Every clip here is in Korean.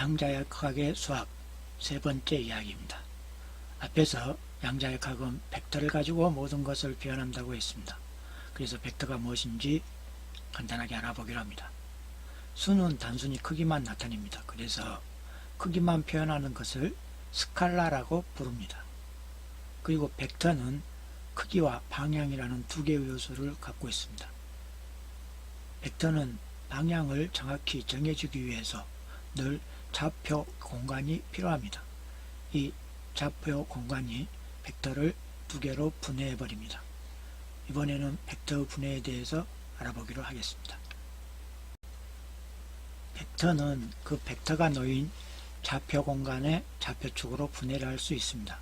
양자역학의 수학 세 번째 이야기입니다. 앞에서 양자역학은 벡터를 가지고 모든 것을 표현한다고 했습니다. 그래서 벡터가 무엇인지 간단하게 알아보기로 합니다. 수는 단순히 크기만 나타냅니다. 그래서 크기만 표현하는 것을 스칼라라고 부릅니다. 그리고 벡터는 크기와 방향이라는 두 개의 요소를 갖고 있습니다. 벡터는 방향을 정확히 정해주기 위해서 늘 좌표 공간이 필요합니다. 이 좌표 공간이 벡터를 두 개로 분해해 버립니다. 이번에는 벡터 분해에 대해서 알아보기로 하겠습니다. 벡터는 그 벡터가 놓인 좌표 공간의 좌표축으로 분해를 할 수 있습니다.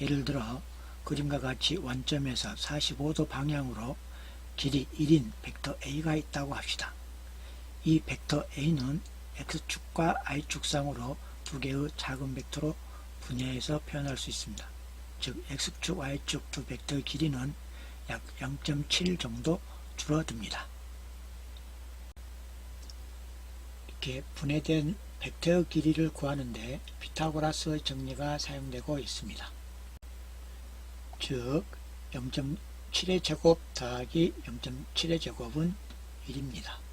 예를 들어 그림과 같이 원점에서 45도 방향으로 길이 1인 벡터 A가 있다고 합시다. 이 벡터 A는 X축과 Y축상으로 두 개의 작은 벡터로 분해해서 표현할 수 있습니다. 즉 X축, Y축 두 벡터의 길이는 약 0.7 정도 줄어듭니다. 이렇게 분해된 벡터의 길이를 구하는데 피타고라스의 정리가 사용되고 있습니다. 즉 0.7의 제곱 더하기 0.7의 제곱은 1입니다.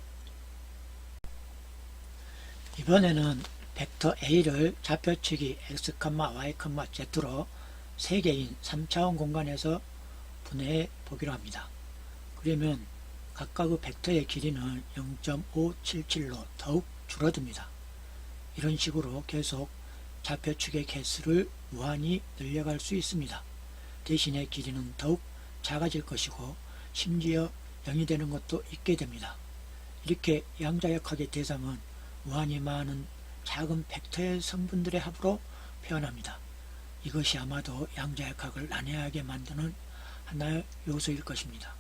이번에는 벡터 A를 좌표축이 x, y, z로 3개인 3차원 공간에서 분해해 보기로 합니다. 그러면 각각의 벡터의 길이는 0.577로 더욱 줄어듭니다. 이런 식으로 계속 좌표축의 개수를 무한히 늘려갈 수 있습니다. 대신에 길이는 더욱 작아질 것이고 심지어 0이 되는 것도 있게 됩니다. 이렇게 양자역학의 대상은 무한히 많은 작은 벡터의 성분들의 합으로 표현합니다. 이것이 아마도 양자역학을 난해하게 만드는 하나의 요소일 것입니다.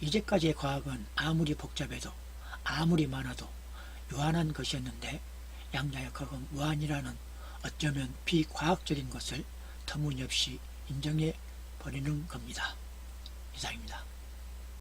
이제까지의 과학은 아무리 복잡해도 아무리 많아도 유한한 것이었는데 양자역학은 무한이라는 어쩌면 비과학적인 것을 터무니없이 인정해 버리는 겁니다. 이상입니다.